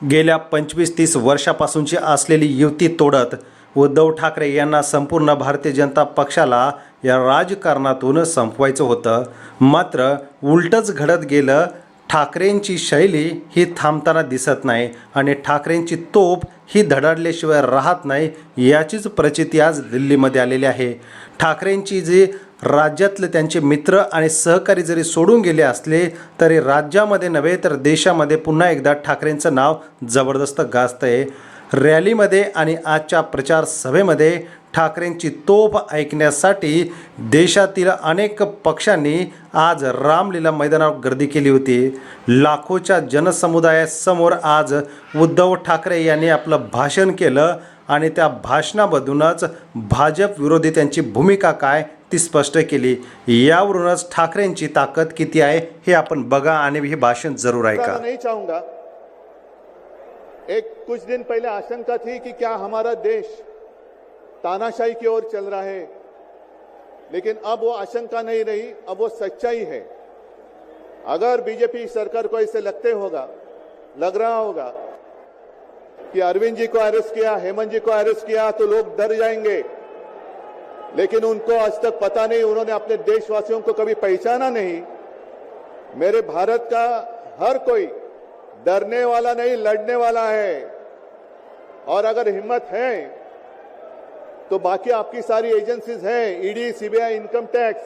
गेल्या पंचवीस तीस वर्षापासूनची असलेली युती तोडत उद्धव ठाकरे यांना संपूर्ण भारतीय जनता पक्षाला या राजकारणातून संपवायचं होतं. मात्र उलटच घडत गेलं ठाकरेंची शैली ही थांबताना दिसत नाही आणि ठाकरेंची तोप ही धडाडल्याशिवाय राहत नाही याचीच प्रचिती आज दिल्लीमध्ये आलेली आहे. ठाकरेंची जी राज्यातले त्यांचे मित्र आणि सहकारी जरी सोडून गेले असले तरी राज्यामध्ये नव्हे तर देशामध्ये पुन्हा एकदा ठाकरेंचं नाव जबरदस्त गाजत आहे रॅलीमध्ये आणि आजच्या प्रचार सभेमध्ये ठाकरेंची तोफ ऐकण्यासाठी देशातील अनेक पक्षांनी आज रामलीला मैदानावर गर्दी केली होती. लाखोच्या जनसमुदायासमोर आज उद्धव ठाकरे यांनी आपलं भाषण केलं आणि त्या भाषणामधूनच भाजप विरोधी त्यांची भूमिका काय ती स्पष्ट केली यावरूनच ठाकरेंची ताकद किती आहे हे आपण बघा आणि हे भाषण जरूर ऐका. नहीं चाहूंगा. एक कुछ दिन पहले आशंका थी कि क्या हमारा देश तानाशाही की ओर चल रहा है। लेकिन अब वो आशंका नहीं रही अब वो सच्चाई है। अगर बीजेपी सरकार को ऐसे लगते होगा लग रहा होगा कि अरविंद जी को अरेस्ट किया हेमंत जी को अरेस्ट किया तो लोग डर जाएंगे। लेकिन उनको आज तक पता नहीं, उन्होंने अपने देशवासियों को कभी पहचाना नहीं। मेरे भारत का हर कोई डरने वाला नहीं, लड़ने वाला है। और अगर हिम्मत है तो बाकी आपकी सारी एजेंसीज हैं ईडी सीबीआई इनकम टैक्स